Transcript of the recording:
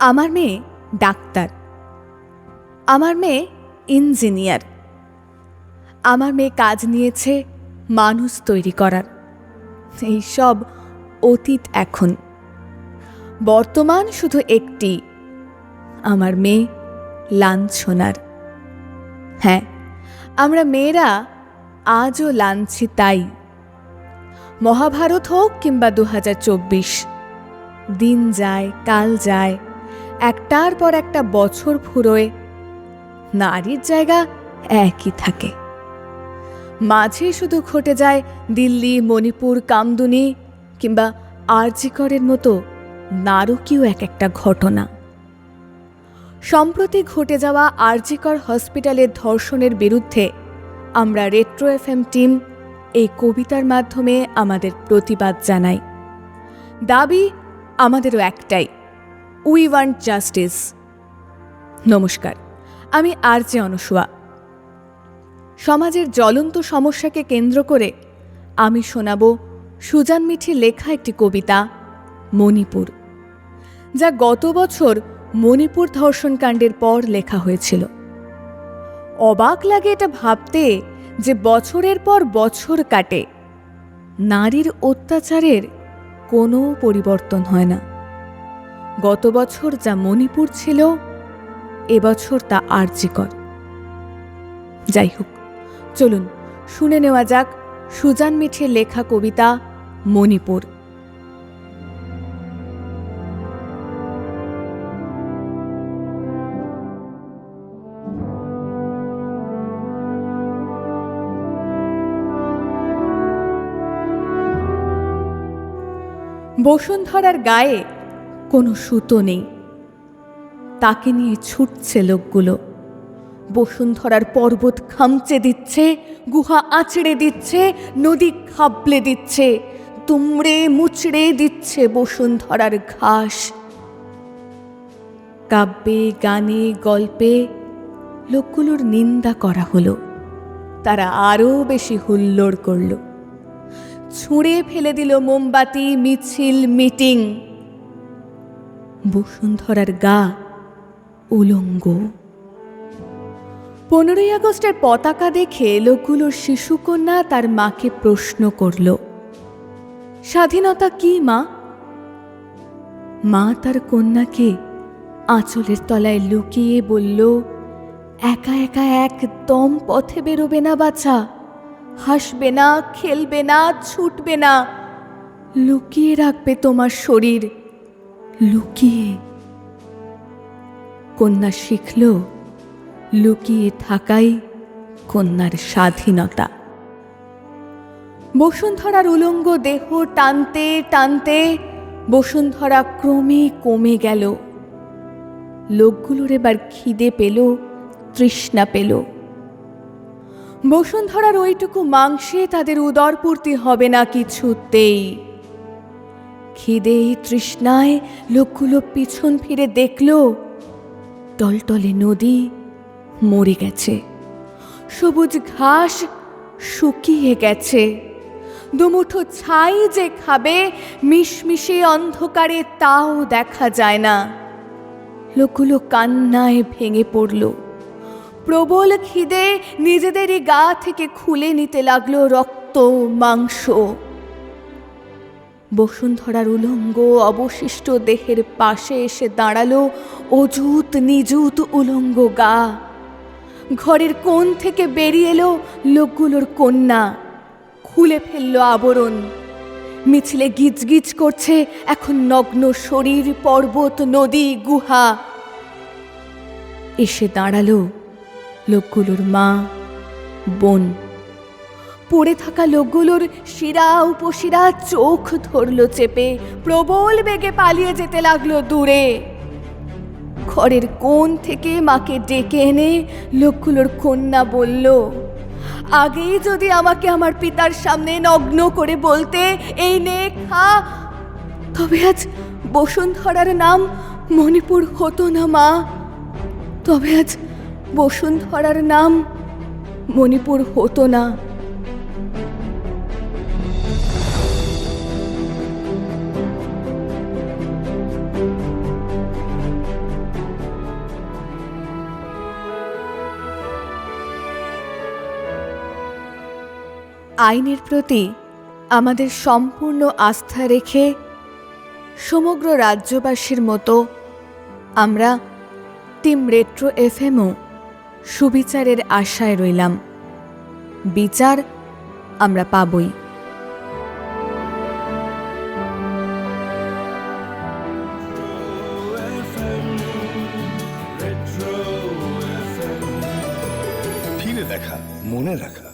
আমার মেয়ে ডাক্তার। আমার মেয়ে ইঞ্জিনিয়ার। আমার মেয়ে কাজ নিয়েছে মানুষ তৈরি করার। এই সব অতীত এখন। বর্তমান শুধু একটি। আমার মেয়ে লাঞ্ছনার। হ্যাঁ আমরা মেয়েরা আজও লাঞ্ছি তাই। মহাভারত হোক কিংবা দু হাজার চব্বিশ। দিন যায়, কাল যায় একটার পর একটা বছর ফুরোয়, নারীর জায়গা একই থাকে। মাঝে শুধু ঘটে যায় দিল্লি, মণিপুর, কামদুনি কিংবা আরজিকরের মতো নারকীয় এক একটা ঘটনা। সম্প্রতি ঘটে যাওয়া আরজিকর হসপিটালের ধর্ষণের বিরুদ্ধে আমরা রেট্রো এফএম টিম এই কবিতার মাধ্যমে আমাদের প্রতিবাদ জানাই। দাবি আমাদেরও একটাই উই ওয়ান্ট জাস্টিস। নমস্কার, আমি আর জে অনুসুয়া। সমাজের জ্বলন্ত সমস্যাকে কেন্দ্র করে আমি শোনাব সুজান মিঠির লেখা একটি কবিতা, মণিপুর, যা গত বছর মণিপুর ধর্ষণকাণ্ডের পর লেখা হয়েছিল। অবাক লাগে এটা ভাবতে যে বছরের পর বছর কাটে। নারীর অত্যাচারের কোনো পরিবর্তন হয় না। গত বছর যা মণিপুর ছিল এবছর তা আর্যিকর যাই হোক, চলুন, শুনে নেওয়া যাক সুজান মিঠের লেখা কবিতা মণিপুর। বসুন্ধরার গায়ে কোনো সুতো নেই। তাকে নিয়ে ছুটছে লোকগুলো। বসুন্ধরার পর্বত খামচে দিচ্ছে, গুহা আঁচড়ে দিচ্ছে, নদী খাবলে দিচ্ছে তুমড়ে মুচড়ে দিচ্ছে বসুন্ধরার ঘাস। কাব্যে, গানে, গল্পে লোকগুলোর নিন্দা করা হলো। তারা আরও বেশি হুল্লোড় করল। ছুঁড়ে ফেলে দিল মোমবাতি, মিছিল, মিটিং। বসুন্ধরার গা উলঙ্গ। পনেরোই আগস্টের পতাকা দেখে লোকগুলোর শিশুকন্যা তার মাকে প্রশ্ন করল, স্বাধীনতা কি, মা? মা তার কন্যাকে আঁচলের তলায় লুকিয়ে বলল, একা একা একদম পথে বেরোবে না, বাছা। হাসবে না, খেলবে না, ছুটবে না। লুকিয়ে রাখবে তোমার শরীর। লুকিয়ে। কন্যা শিখল লুকিয়ে থাকাই কন্যার স্বাধীনতা। বসুন্ধরার উলঙ্গ দেহ টানতে টানতে বসুন্ধরা ক্রমে কমে গেল। লোকগুলোর এবার খিদে পেল, তৃষ্ণা পেল। বসুন্ধরার ওইটুকু মাংসে তাদের উদরপূর্তি হবে না কিছুতেই। খিদে তৃষ্ণায় লোকগুলো পিছন ফিরে দেখল, টলটলে নদী মরে গেছে। সবুজ ঘাস শুকিয়ে গেছে। দুমুঠো ছাই যে খাবে, মিশমিশে অন্ধকারে তাও দেখা যায় না। লোকগুলো কান্নায় ভেঙে পড়ল। প্রবল খিদে নিজেদেরই গা থেকে খুলে নিতে লাগল রক্ত, মাংস। বসুন্ধরার উলঙ্গ অবশিষ্ট দেহের পাশে এসে দাঁড়াল অজুত নিজুত উলঙ্গ গা। ঘরের কোণ থেকে বেরিয়ে এলো লোকগুলোর কন্যা। খুলে ফেলল আবরণ। মিছিলে গিজগিজ করছে এখন নগ্ন শরীর, পর্বত, নদী, গুহা। এসে দাঁড়াল লোকগুলোর মা, বোন। পড়ে থাকা লোকগুলোর শিরা উপশিরা চোখ ধরল চেপে। প্রবল বেগে পালিয়ে যেতে লাগল দূরে। ঘরের কোণ থেকে মাকে ডেকে এনে লোকগুলোর কন্যা বলল, আগেই যদি আমাকে আমার পিতার সামনে নগ্ন করে বলতে এই নে খা তবে আজ বসুন্ধরার নাম মণিপুর হতো না মা। তবে আজ বসুন্ধরার নাম মণিপুর হতো না। আইনের প্রতি আমাদের সম্পূর্ণ আস্থা রেখে সমগ্র রাজ্যবাসীর মতো আমরা টিম রেট্রো এফএমও সুবিচারের আশায় রইলাম। বিচার আমরা পাবই। দেখা, মনে রাখা।